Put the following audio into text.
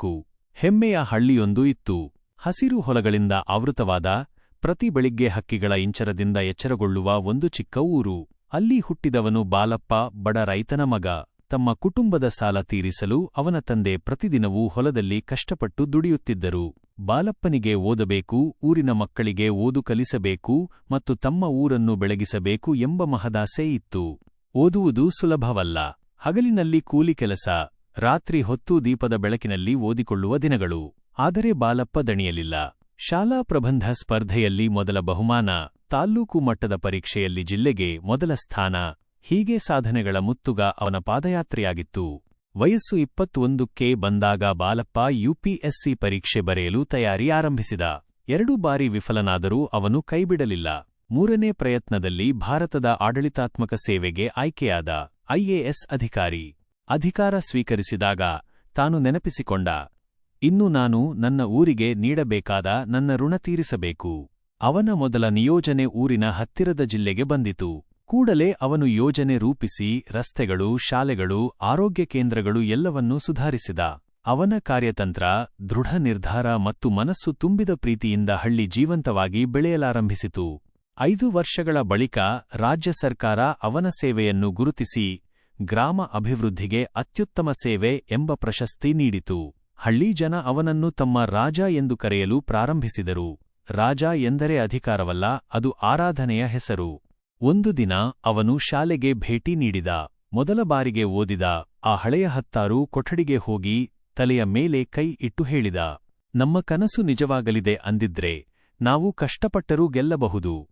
ಸಾಕು ಹೆಮ್ಮೆಯ ಹಳ್ಳಿಯೊಂದು ಇತ್ತು. ಹಸಿರು ಹೊಲಗಳಿಂದ ಆವೃತವಾದ ಪ್ರತಿ ಬೆಳಿಗ್ಗೆ ಹಕ್ಕಿಗಳ ಇಂಚರದಿಂದ ಎಚ್ಚರಗೊಳ್ಳುವ ಒಂದು ಚಿಕ್ಕ ಊರು. ಅಲ್ಲಿ ಹುಟ್ಟಿದವನು ಬಾಲಪ್ಪ, ಬಡ ರೈತನ ಮಗ. ತಮ್ಮ ಕುಟುಂಬದ ಸಾಲ ತೀರಿಸಲು ಅವನ ತಂದೆ ಪ್ರತಿದಿನವೂ ಹೊಲದಲ್ಲಿ ಕಷ್ಟಪಟ್ಟು ದುಡಿಯುತ್ತಿದ್ದರು. ಬಾಲಪ್ಪನಿಗೆ ಓದಬೇಕು, ಊರಿನ ಮಕ್ಕಳಿಗೆ ಓದು ಕಲಿಸಬೇಕು ಮತ್ತು ತಮ್ಮ ಊರನ್ನು ಬೆಳಗಿಸಬೇಕು ಎಂಬ ಮಹದಾಸೆ ಇತ್ತು. ಓದುವುದು ಸುಲಭವಲ್ಲ. ಹಗಲಿನಲ್ಲಿ ಕೂಲಿ ಕೆಲಸ. ರಾತ್ರಿ ಹೊತ್ತು ದೀಪದ ಬೆಳಕಿನಲ್ಲಿ ಓದಿಕೊಳ್ಳುವ ದಿನಗಳು. ಆದರೆ ಬಾಲಪ್ಪ ದಣಿಯಲಿಲ್ಲ. ಶಾಲಾ ಪ್ರಬಂಧ ಸ್ಪರ್ಧೆಯಲ್ಲಿ ಮೊದಲ ಬಹುಮಾನ, ತಾಲ್ಲೂಕು ಮಟ್ಟದ ಪರೀಕ್ಷೆಯಲ್ಲಿ ಜಿಲ್ಲೆಗೆ ಮೊದಲ ಸ್ಥಾನ. ಹೀಗೆ ಸಾಧನೆಗಳ ಮುತ್ತುಗ ಅವನ ಪಾದಯಾತ್ರೆಯಾಗಿತ್ತು. ವಯಸ್ಸು ಇಪ್ಪತ್ತೊಂದಕ್ಕೆ ಬಂದಾಗ ಬಾಲಪ್ಪ ಯುಪಿಎಸ್ಸಿ ಪರೀಕ್ಷೆ ಬರೆಯಲು ತಯಾರಿ ಆರಂಭಿಸಿದ. ಎರಡು ಬಾರಿ ವಿಫಲನಾದರೂ ಅವನು ಕೈಬಿಡಲಿಲ್ಲ. ಮೂರನೇ ಪ್ರಯತ್ನದಲ್ಲಿ ಭಾರತದ ಆಡಳಿತಾತ್ಮಕ ಸೇವೆಗೆ ಆಯ್ಕೆಯಾದ ಐಎಎಸ್ ಅಧಿಕಾರಿ. ಅಧಿಕಾರ ಸ್ವೀಕರಿಸಿದಾಗ ತಾನು ನೆನಪಿಸಿಕೊಂಡ, ಇನ್ನು ನಾನು ನನ್ನ ಊರಿಗೆ ನೀಡಬೇಕಾದ ನನ್ನ ಋಣ ತೀರಿಸಬೇಕು. ಅವನ ಮೊದಲ ನಿಯೋಜನೆ ಊರಿನ ಹತ್ತಿರದ ಜಿಲ್ಲೆಗೆ ಬಂದಿತು. ಕೂಡಲೇ ಅವನು ಯೋಜನೆ ರೂಪಿಸಿ ರಸ್ತೆಗಳು, ಶಾಲೆಗಳು, ಆರೋಗ್ಯ ಕೇಂದ್ರಗಳು ಎಲ್ಲವನ್ನೂ ಸುಧಾರಿಸಿದ. ಅವನ ಕಾರ್ಯತಂತ್ರ ದೃಢ ನಿರ್ಧಾರ ಮತ್ತು ಮನಸ್ಸು ತುಂಬಿದ ಪ್ರೀತಿಯಿಂದ ಹಳ್ಳಿ ಜೀವಂತವಾಗಿ ಬೆಳೆಯಲಾರಂಭಿಸಿತು. ಐದು ವರ್ಷಗಳ ಬಳಿಕ ರಾಜ್ಯ ಸರ್ಕಾರ ಅವನ ಸೇವೆಯನ್ನು ಗುರುತಿಸಿ ಗ್ರಾಮ ಅಭಿವೃದ್ಧಿಗೆ ಅತ್ಯುತ್ತಮ ಸೇವೆ ಎಂಬ ಪ್ರಶಸ್ತಿ ನೀಡಿತು. ಹಳ್ಳಿ ಜನ ಅವನನ್ನು ತಮ್ಮ ರಾಜ ಎಂದು ಕರೆಯಲು ಪ್ರಾರಂಭಿಸಿದರು. ರಾಜ ಎಂದರೆ ಅಧಿಕಾರವಲ್ಲ, ಅದು ಆರಾಧನೆಯ ಹೆಸರು. ಒಂದು ದಿನ ಅವನು ಶಾಲೆಗೆ ಭೇಟಿ ನೀಡಿದ. ಮೊದಲ ಬಾರಿಗೆ ಓದಿದ. ಆ ಹಳೆಯ ಹತ್ತಾರು ಕೊಠಡಿಗೆ ಹೋಗಿ ತಲೆಯ ಮೇಲೆ ಕೈ ಇಟ್ಟು ಹೇಳಿದ. ನಮ್ಮ ಕನಸು ನಿಜವಾಗಲಿದೆ ಅಂದಿದ್ರೆ, ನಾವು ಕಷ್ಟಪಟ್ಟರೂ ಗೆಲ್ಲಬಹುದು.